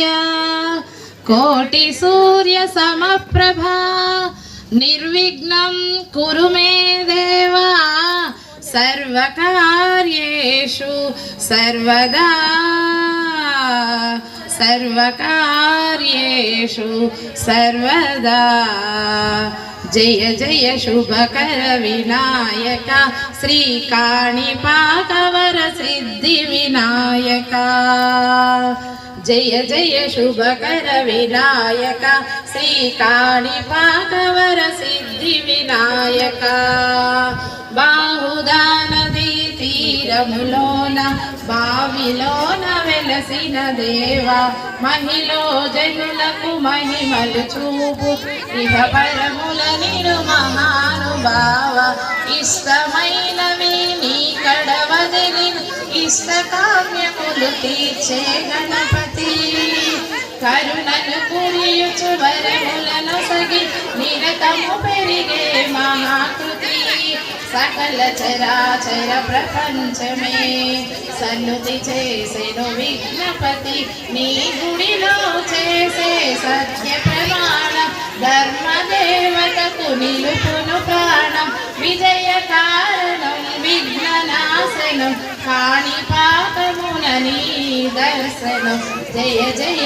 या कोटि सूर्यसम प्रभा निर्विघ्न कुरु मे देवा सर्वकार्येषु सर्वदा सर्वकार्येषु सर्वदा जय जय शुभकरविनायका श्रीकाणिपाकवरसिद्धिविनायका జయ జయ శుభకర వినాయక శ్రీకాణిపాకవర సిద్ధి వినాయక. బాహుదా తీరములోన బావిలోన వెలసిన దేవా మహిలో జనులకు మహిమలు చూపు. ఇహ పరముల నిరు మహానుభావ ఇష్టమైనవి నీ కడవదిలి ఇష్ట కామ్యములు తీర్చే గణపతి కరుణను కురియుచు వరములను సగి నిరతము పెరిగే మహాకృతి. సకల చరాచర ప్రపంచమే సన్నుతి చేసెను విఘ్నపతి నీ గుడిలో చేసే సత్య ప్రమాణ ధర్మదేవతకు నిలుపును ప్రాణం విజయ కారణం విఘ్ననాశనం కాణిపాకమున నీ దర్శనం. జయ జయ